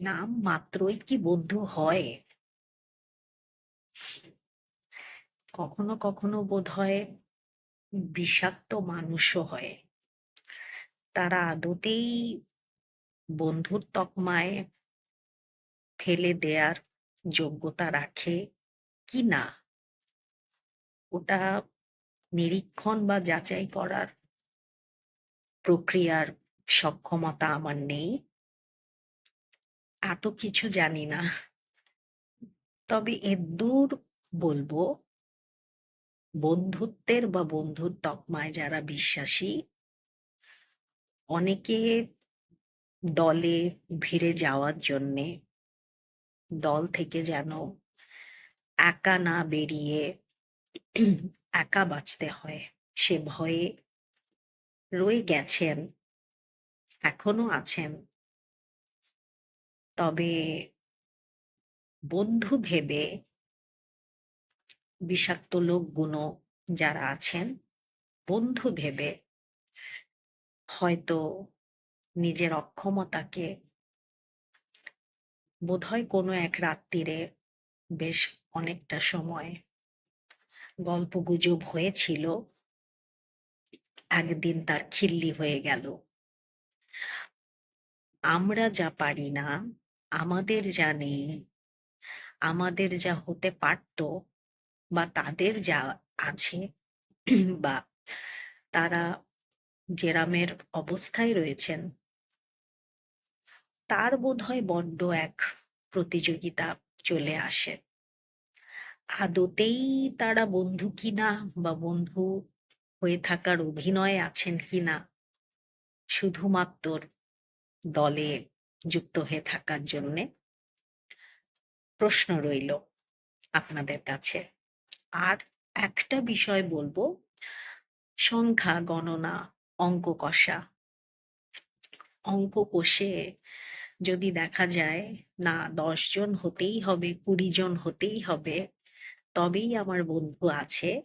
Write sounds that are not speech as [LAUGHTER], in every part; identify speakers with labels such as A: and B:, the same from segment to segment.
A: নাম মাত্রই কি বন্ধু হয়? কখনো কখনো বোধ হয় বিষাক্ত মানুষও হয়। তারা আদতেই বন্ধুর তকমায় ফেলে দেয়ার যোগ্যতা রাখে কি না ওটা নিরীক্ষণ বা যাচাই করার প্রক্রিয়ার সক্ষমতা আমার নেই। এত কিছু জানি না। তবে এদ্দূর বলব, বন্ধুত্বের বা বন্ধুর তকমায় যারা বিশ্বাসী, অনেকে দলে ভিড়ে যাওয়ার জন্যে দল থেকে যেন একা না বেরিয়ে একা বাঁচতে হয় সে ভয়ে রয়ে গেছেন, এখনও আছেন তবে বন্ধু ভেবে বিষাক্ত লোকগুলো যারা আছেন, বন্ধু ভেবে হয়তো নিজের অক্ষমতাকে বোধহয় কোনো এক রাত্রিরে বেশ অনেকটা সময় গল্পগুজব হয়েছিল, একদিন তার খিল্লি হয়ে গেল। আমরা যা পারি না আমাদের যা নেই আমাদের যা হতে পারত বা তাদের যা আছে [CLEARS THROAT] বা তারা জেরামের অবস্থায় রয়েছেন, তার বোধ হয় বড্ড এক প্রতিযোগিতা চলে আসে। আদতেই তারা বন্ধু কিনা বা বন্ধু হয়ে থাকার অভিনয়ে আছেন কিনা, শুধুমাত্র দলে যুক্ত হয়ে থাকার জন্যে প্রশ্ন রইল আপনাদের কাছে। আর একটা বিষয় বলব, সংখ্যা, গণনা, অঙ্ক কষা। অঙ্ক কষে যদি দেখা যায়, না, দশ জন হতেই হবে, কুড়ি জন হতেই হবে, তবেই আমার বন্ধু আছে।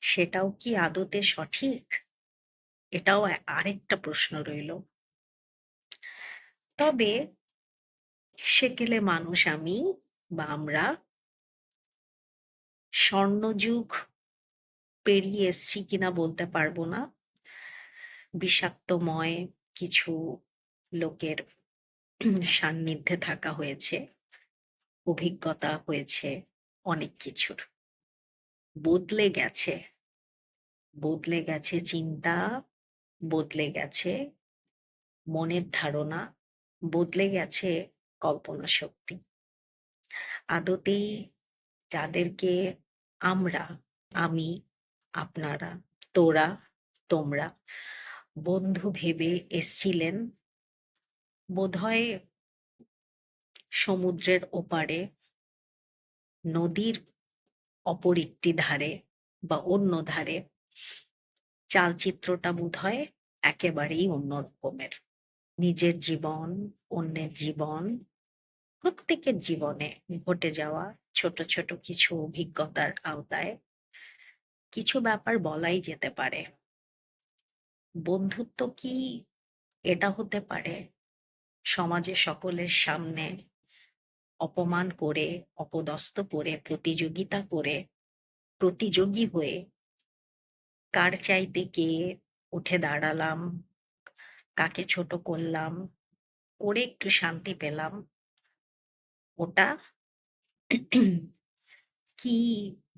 A: সেটাও কি আদতে সঠিক? এটাও আরেকটা প্রশ্ন রইল। তবে সেকেলে মানুষ আমি বা আমরা স্বর্ণযুগ পেরিয়ে এসছি কিনা বলতে পারব না। বিষাক্তময় কিছু লোকের সান্নিধ্যে থাকা হয়েছে, অভিজ্ঞতা হয়েছে অনেক কিছুর। বদলে গেছে বদলে গেছে চিন্তা, বদলে গেছে মনের ধারণা। বদলে গেছে কল্পনা শক্তি। আদতেই যাদেরকে আমরা, আমি, আপনারা, তোরা, তোমরা বন্ধু ভেবে এসছিলেন, বোধহয় সমুদ্রের ওপারে, নদীর অপর একটি ধারে বা অন্য ধারে, চালচিত্রটা বোধহয় একেবারেই অন্য রকমের নিজের জীবন, অন্যের জীবন, প্রত্যেকের জীবনে ঘটে যাওয়া ছোট ছোট কিছু অভিজ্ঞতার আওতায় কিছু ব্যাপার বলাই যেতে পারে। বন্ধুত্ব কি? এটা হতে পারে সমাজে সকলের সামনে অপমান করে, অপদস্থ করে, প্রতিযোগিতা করে, প্রতিযোগী হয়ে কার চাইতে কে উঠে দাঁড়ালাম কাকে ছোট করলাম, করে একটু শান্তি পেলাম। ওটা কি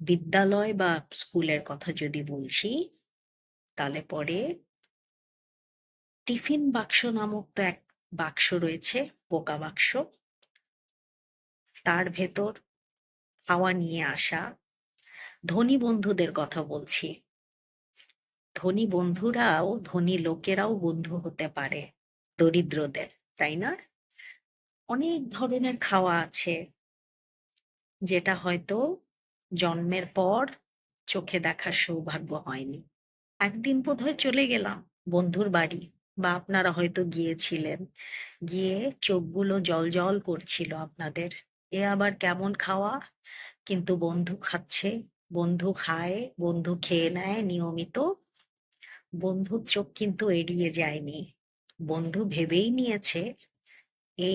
A: বিদ্যালয় বা স্কুলের কথা যদি বলছি, তাহলে পরে টিফিন বাক্স নামক তো এক বাক্স রয়েছে পোকা বাক্স। তার ভেতর খাওয়া নিয়ে আসা, ধনী বন্ধুদের কথা বলছি। ধনী বন্ধুরাও, ধনী লোকেরাও বন্ধু হতে পারে, দরিদ্রদের, তাই না? অনেক ধরনের খাওয়া আছে, যেটা হয়তো জন্মের পর চোখে দেখার সৌভাগ্য হয়নি। একদিন বোধহয় চলে গেলাম বন্ধুর বাড়ি বা আপনারা হয়তো গিয়েছিলেন, গিয়ে চোখগুলো জল জল করছিল আপনাদের, এ আবার কেমন খাওয়া? কিন্তু বন্ধু খাচ্ছে, বন্ধু খায়, বন্ধু খেয়ে নেয় নিয়মিত। বন্ধুর চোখ কিন্তু এড়িয়ে যায়নি। বন্ধু ভেবেই নিয়েছে এ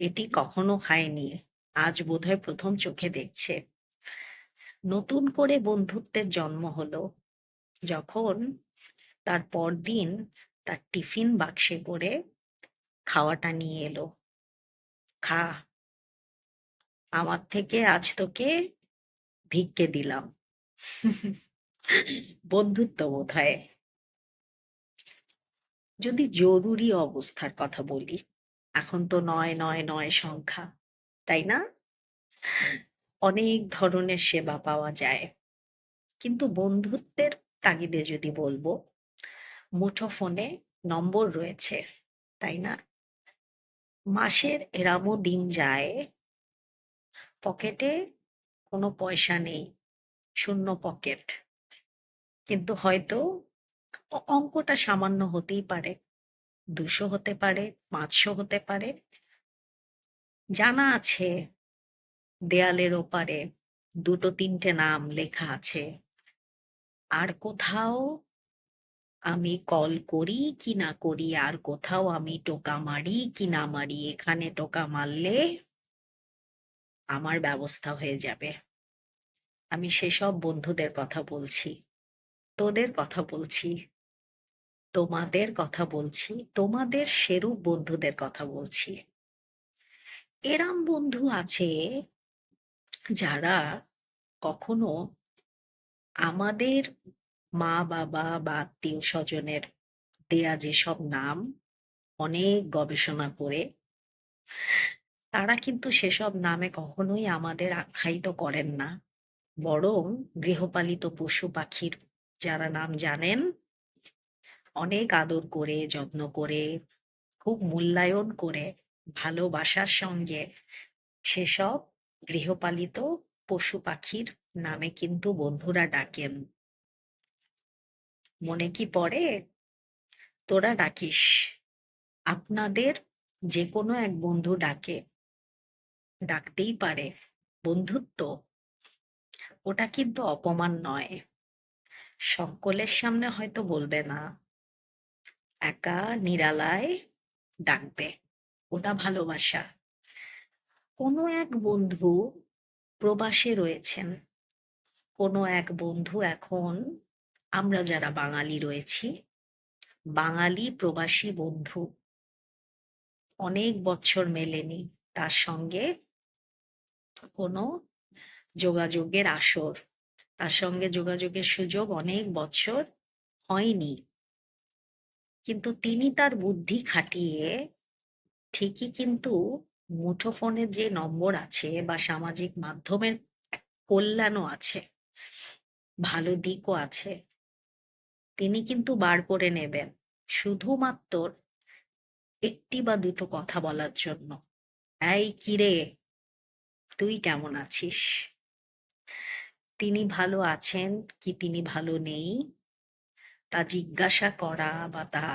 A: এটি কখনো খায়নি আজ বোধহয় প্রথম চোখে দেখছে। নতুন করে বন্ধুত্বের জন্ম হলো। যখন তার পরদিন তার টিফিন বাক্সে করে খাওয়াটা নিয়ে এলো। খা, আমার থেকে আজ তোকে ভিক্ষে দিলাম। বন্ধুত্ব বোধ হয় যদি জরুরি অবস্থার কথা বলি, এখন তো নয় নয় নয় সংখ্যা, তাই না? অনেক ধরনের সেবা পাওয়া যায়। কিন্তু বন্ধুত্বের তাগিদে যদি বলব, মুঠোফোনে নম্বর রয়েছে, তাই না? মাসের এরামও দিন যায়, পকেটে কোনো পয়সা নেই, শূন্য পকেট। কিন্তু হয়তো অঙ্কটা সামান্য হতেই পারে। দুশো হতে পারে, পাঁচশো হতে পারে। জানা আছে, দেয়ালের ওপারে দুটো তিনটে নাম লেখা আছে। আর কোথাও আমি কল করি কি না করি, আর কোথাও আমি টোকা মারি কি না মারি, এখানে টোকা মারলে আমার ব্যবস্থা হয়ে যাবে। আমি সেসব বন্ধুদের কথা বলছি। তোদের কথা বলছি। তোমাদের কথা বলছি, তোমাদের সেরূপ বন্ধুদের কথা বলছি। এরাম বন্ধু আছে যারা কখনো আমাদের মা বাবা বা আত্মীয় স্বজনের দেয়া যেসব নাম অনেক গবেষণা করে, তারা কিন্তু সেসব নামে কখনোই আমাদের আখ্যায়িত করেন না। বরং গৃহপালিত পশু পাখির যারা নাম জানেন, অনেক আদর করে, যত্ন করে, খুব মূল্যায়ন করে, ভালোবাসার সঙ্গে সেসব গৃহপালিত পশু পাখির নামে কিন্তু বন্ধুরা ডাকেন। মনে কি পড়ে? তোরা ডাকিস। আপনাদের যে কোনো এক বন্ধু ডাকে। ডাকতেই পারে। বন্ধুত্ব, ওটা কিন্তু অপমান নয়। সকলের সামনে হয়তো বলবে না। একা, নিরালায় ডাকবে। ওটা ভালোবাসা। কোনো এক বন্ধু প্রবাসে রয়েছেন। কোনো এক বন্ধু এখন আমরা যারা বাঙালি রয়েছি, বাঙালি প্রবাসী বন্ধু। অনেক বছর মেলেনি তার সঙ্গে কোনো যোগাযোগের আসর। তার সঙ্গে যোগাযোগের সুযোগ অনেক বছর হয়নি। কিন্তু তিনি তার বুদ্ধি খাটিয়ে ঠিকই কিন্তু মুঠোফোনের যে নম্বর আছে বা সামাজিক মাধ্যমের কল্যাণও আছে, ভালো দিকও আছে, তিনি কিন্তু বার করে নেবেন শুধুমাত্র একটি বা দুটো কথা বলার জন্য। এই কিরে, তুই কেমন আছিস? তিনি ভালো আছেন কি তিনি ভালো নেই? তা জিজ্ঞাসা করা বা তা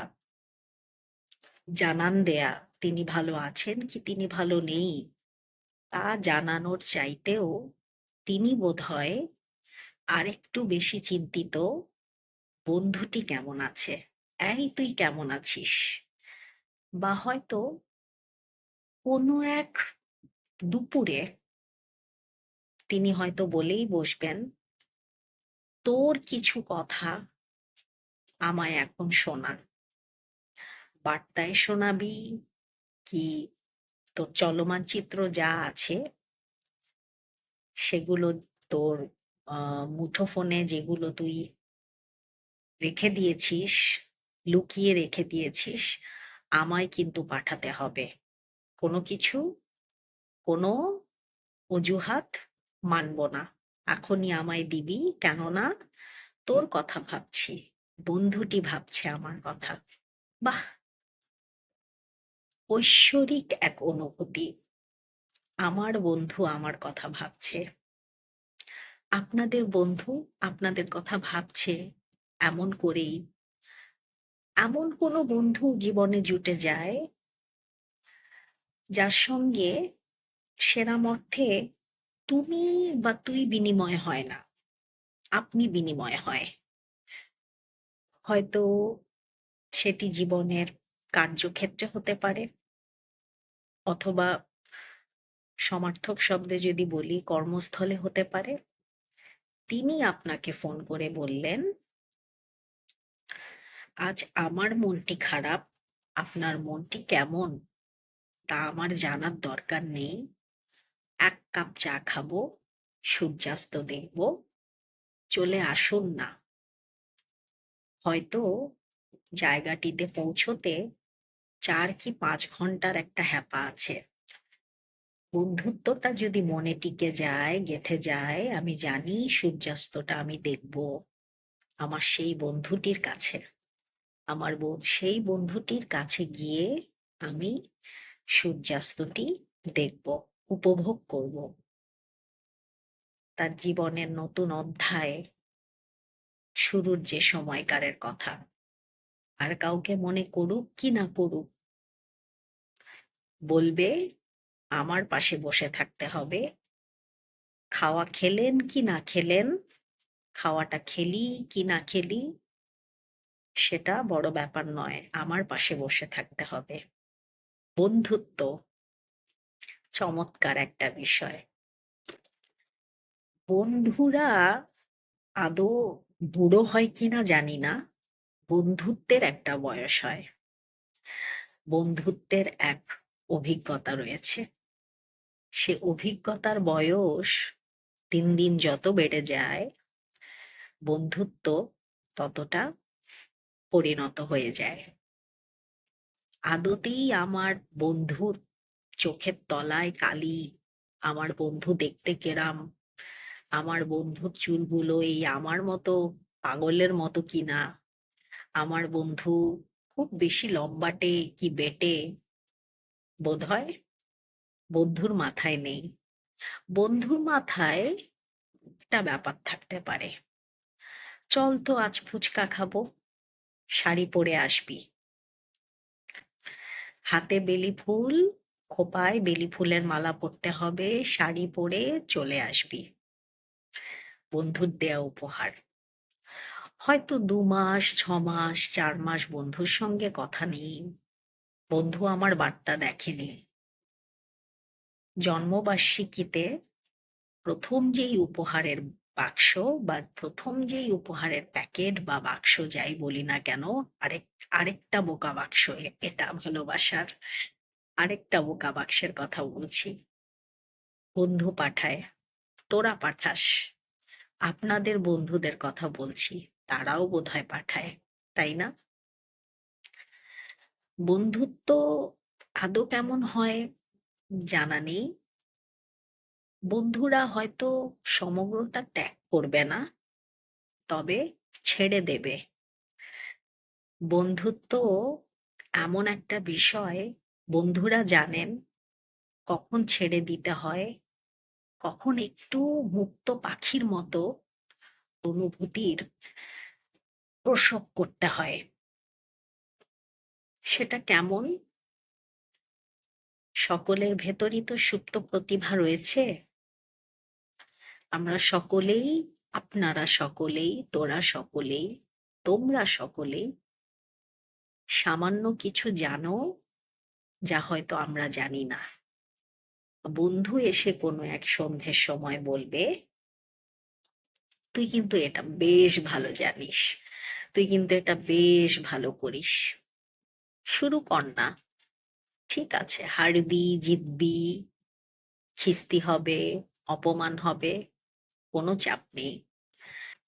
A: জানান দেয়া, তিনি ভালো আছেন কি তিনি ভালো নেই? তা জানানোর চাইতেও তিনি বোধহয় আরেকটু বেশি চিন্তিত, বন্ধুটি কেমন আছে? এই তুই কেমন আছিস? বা হয়তো কোনো এক দুপুরে তিনি হয়তো বলেই বসবেন, তোর কিছু কথা আমায় এখন শোনান বার্তায় শোনাবি কি? তোর চলমান চিত্র যা আছে, সেগুলো তোর মুঠোফোনে যেগুলো তুই রেখে দিয়েছিস, লুকিয়ে রেখে দিয়েছিস, আমায় কিন্তু পাঠাতে হবে। কোনো কিছু? কোনো অজুহাত? মানব না। এখনই আমায় দিবি, কেননা তোর কথা ভাবছি। বন্ধুটি ভাবছে আমার কথা। বাহ! ঐশ্বরিক এক অনুভূতি। আমার বন্ধু আমার কথা ভাবছে। আপনাদের বন্ধু আপনাদের কথা ভাবছে এমন করেই। এমন কোনো বন্ধু জীবনে জুটে যায়, যার সঙ্গে সেরাম অর্থে তুমি বা তুই বিনিময় হয় না। আপনি বিনিময় হয়। হয়তো সেটি জীবনের কার্যক্ষেত্রে হতে পারে। অথবা সমার্থক শব্দে যদি বলি, কর্মস্থলে হতে পারে। তিনি আপনাকে ফোন করে বললেন, আজ আমার মনটি খারাপ। আপনার মনটি কেমন? তা আমার জানার দরকার নেই। এক কাপ চা খাব, সূর্যাস্ত দেখব, চলে আসুন না। হয়তো জায়গাটিতে পৌঁছতে চার কি পাঁচ ঘণ্টার একটা হ্যাপা আছে। বন্ধুত্বটা যদি মনে টিকে যায়, গেথে যায়, আমি জানি সূর্যাস্তটা আমি দেখব আমার সেই বন্ধুটির কাছে। আমার সেই বন্ধুটির কাছে গিয়ে আমি সূর্যাস্তটি দেখব। উপভোগ করব। তার জীবনের নতুন অধ্যায় শুরুর যে সময়কারের কথা, আর কাউকে মনে করুক কি না করুক, বলবে, আমার পাশে বসে থাকতে হবে। খাওয়া খেলেন কি না খেলেন, খাওয়াটা খেলি কি না খেলি, সেটা বড় ব্যাপার নয়। আমার পাশে বসে থাকতে হবে। বন্ধুত্ব চমৎকার একটা বিষয়। বন্ধুরা আদৌ বুড়ো হয় কিনা জানি না, বন্ধুত্বের একটা বয়স হয়। বন্ধুত্বের এক অভিজ্ঞতা রয়েছে। সে অভিজ্ঞতার বয়স দিন দিন যত বেড়ে যায়, বন্ধুত্ব ততটা পরিণত হয়ে যায়। আদতেই আমার বন্ধুর চোখের তলায় কালি, আমার বন্ধু দেখতে কেরাম, আমার বন্ধুর চুলগুলো এই আমার মতো পাগলের মতো কিনা, আমার বন্ধু খুব বেশি লম্বাটে কি বেটে, বোধহয় বন্ধুর মাথায় নেই। বন্ধুর মাথায় একটা ব্যাপার থাকতে পারে। চল তো আজ ফুচকা খাব, শাড়ি পরে আসবি। হাতে বেলি ফুল খোপায় বেলি ফুলের মালা পরতে হবে, শাড়ি পরে চলে আসবি। বন্ধুর দেয়া উপহার। হয়তো দু মাস, ছ মাস, চার মাস বন্ধুর সঙ্গে কথা নেই। বন্ধু আমার বার্তা দেখেনি। জন্মবার্ষিকীতে প্রথম যেই উপহারের বাক্স বা প্রথম যেই উপহারের প্যাকেট বা বাক্স যাই বলি না কেন, আরেক, আরেকটা বোকা বাক্স এটা ভালোবাসার আরেকটা বোকা বাক্সের কথা বলছি। বন্ধু পাঠায়, তোরা পাঠাস। আপনাদের বন্ধুদের কথা বলছি, তারাও বোধহয় পাঠায়, তাই না? বন্ধুত্ব আদৌ কেমন হয় জানা নেই। বন্ধুরা হয়তো সমগ্রটা ত্যাগ করবে না, তবে ছেড়ে দেবে। বন্ধুত্ব এমন একটা বিষয় বন্ধুরা জানেন, কখন ছেড়ে দিতে হয়, কখন একটু মুক্ত পাখির মতো অনুভূতির প্রসব করতে হয়। সেটা কেমন? সকলের ভেতরই তো সুপ্ত প্রতিভা রয়েছে। আমরা সকলেই, আপনারা সকলেই, তোরা সকলেই, তোমরা সকলেই সামান্য কিছু জানো যা হয়তো আমরা জানি না। বন্ধু এসে কোনো এক সন্ধ্যের সময় বলবে, তুই কিন্তু এটা বেশ ভালো জানিস। তুই কিন্তু এটা বেশ ভালো করিস। শুরু কর না। ঠিক আছে, হারবি, জিতবি, খিস্তি হবে, অপমান হবে, কোনো চাপ নেই।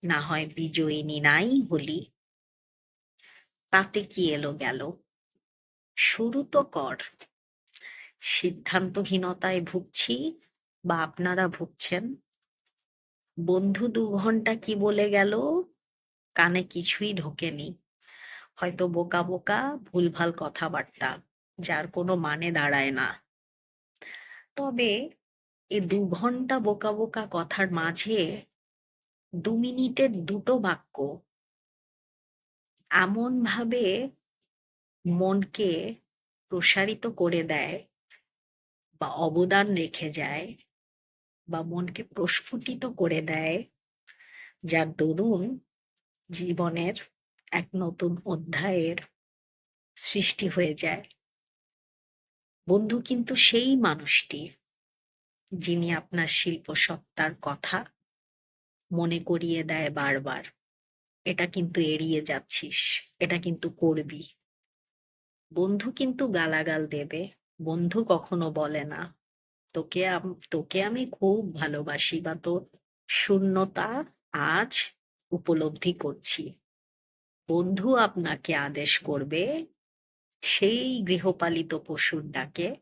A: না হয় বিজয়িনী নাই হলি। তাতে কি এলো গেল? শুরু তো কর। সিদ্ধান্তহীনতায় ভুগছি, বা আপনারা ভুগছেন। বন্ধু দু ঘণ্টা কি বলে গেল, কানে কিছুই ঢোকেনি। হয়তো বোকা বোকা ভুলভাল কথাবার্তা, যার কোনো মানে দাঁড়ায় না। তবে এ দু ঘণ্টা বোকা বোকা কথার মাঝে দু মিনিটের দুটো বাক্য এমন ভাবে মনকে প্রসারিত করে দেয় বা অবদান রেখে যায় বা মনকে প্রস্ফুটিত করে দেয়, যার দরুন জীবনের এক নতুন অধ্যায়ের সৃষ্টি হয়ে যায়। বন্ধু কিন্তু সেই মানুষটি যিনি আপনার শিল্পসত্তার কথা মনে করিয়ে দেয় বারবার। এটা কিন্তু এড়িয়ে যাচ্ছিস, এটা কিন্তু করবি। বন্ধু কিন্তু গালাগাল দেবে। বন্ধু কখনো বলে না। তোকে তোকে আমি খুব ভালোবাসি বা তোর শূন্যতা আজ উপলব্ধি করছি। বন্ধু আপনাকে আদেশ করবে, সেই গৃহপালিত পশুর ডাকে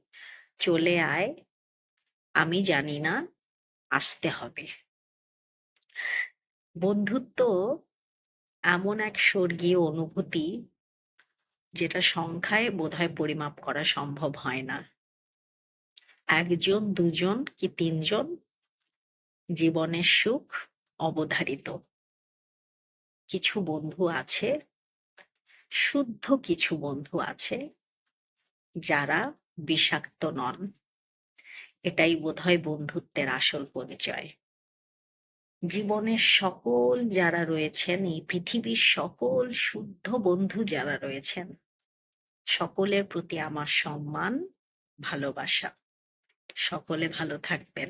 A: চলে আয়। আমি জানি না, আসতে হবে। বন্ধুত্ব এমন এক স্বর্গীয় অনুভূতি যেটা সংখ্যায় বোধহয় পরিমাপ করা সম্ভব হয় না। একজন, দুজন কি তিনজন? জীবনের সুখ অবধারিত। কিছু বন্ধু আছে, শুদ্ধ কিছু বন্ধু আছে, যারা বিষাক্ত নন। এটাই বোধহয় বন্ধুত্বের আসল পরিচয়। জীবনের সকল যারা রয়েছেন, এই পৃথিবীর সকল শুদ্ধ বন্ধু যারা রয়েছেন সকলের প্রতি আমার সম্মান ভালোবাসা। সকলে ভালো থাকবেন।